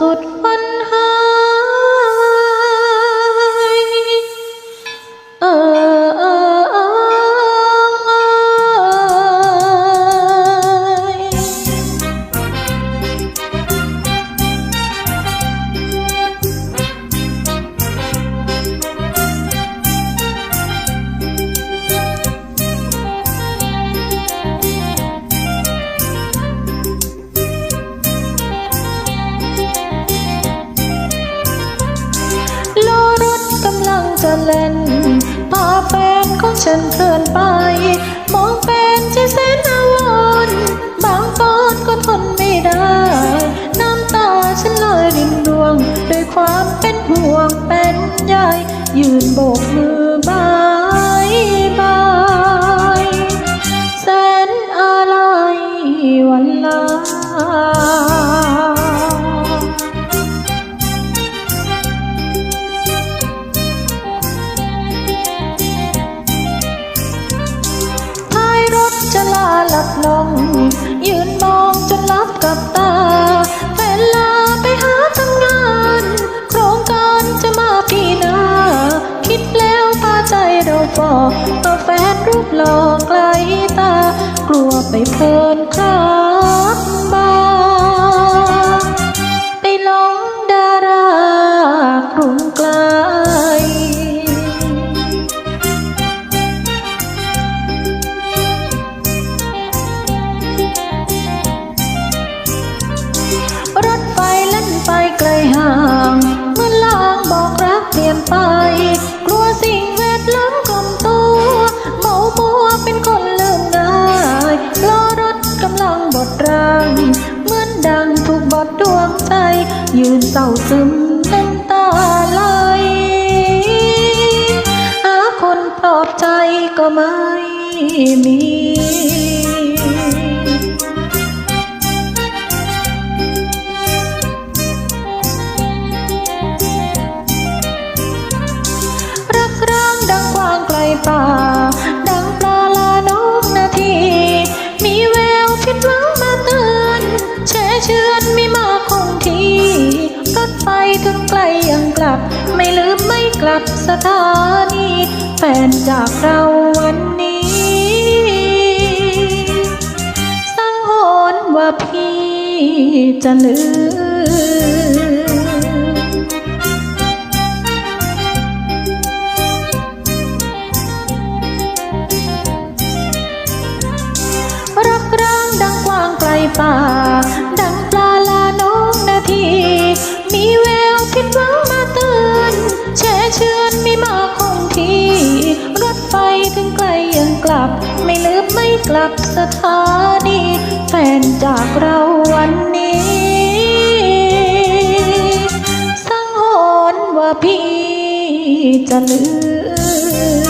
สุำลังจะเล่นพาแฟนของฉันเคลื่อนไป มองแฟนที่แสนอาวรบางตอนก็ทนไม่ได้ น้ำตาฉันเลยรินรวง ด้วยความเป็นห่วงเป็นใยยืนโบกมือ หลับลง ยืนมองจนลับกับตาแฟนลาไปหาทำงาน โครงการจะมาปีหน้า คิดแล้วพาใจเราฟอเอาแฟนรูปหล่อไกลตา กลัวไปเพลินครับ ยนไป กลัวสิ่งแวดล้อมกลมตัวเมามัวเป็นคนลืมง่ายล้อรถกำลังบดรางเหมือนดังถูกบดดวงใจ ยืนเศร้าซึมน้ำตาไหลหาคนปลอบใจก็ไม่มี กลับสถานีแฟนจากเราวันนี้ สังหรณ์ว่าพี่จะลืมรักร้างดังกว้างไกลป่า ไม่ลืมไม่กลับสถานีแฟนจากเราวันนี้ สังหรณ์ว่าพี่จะลืม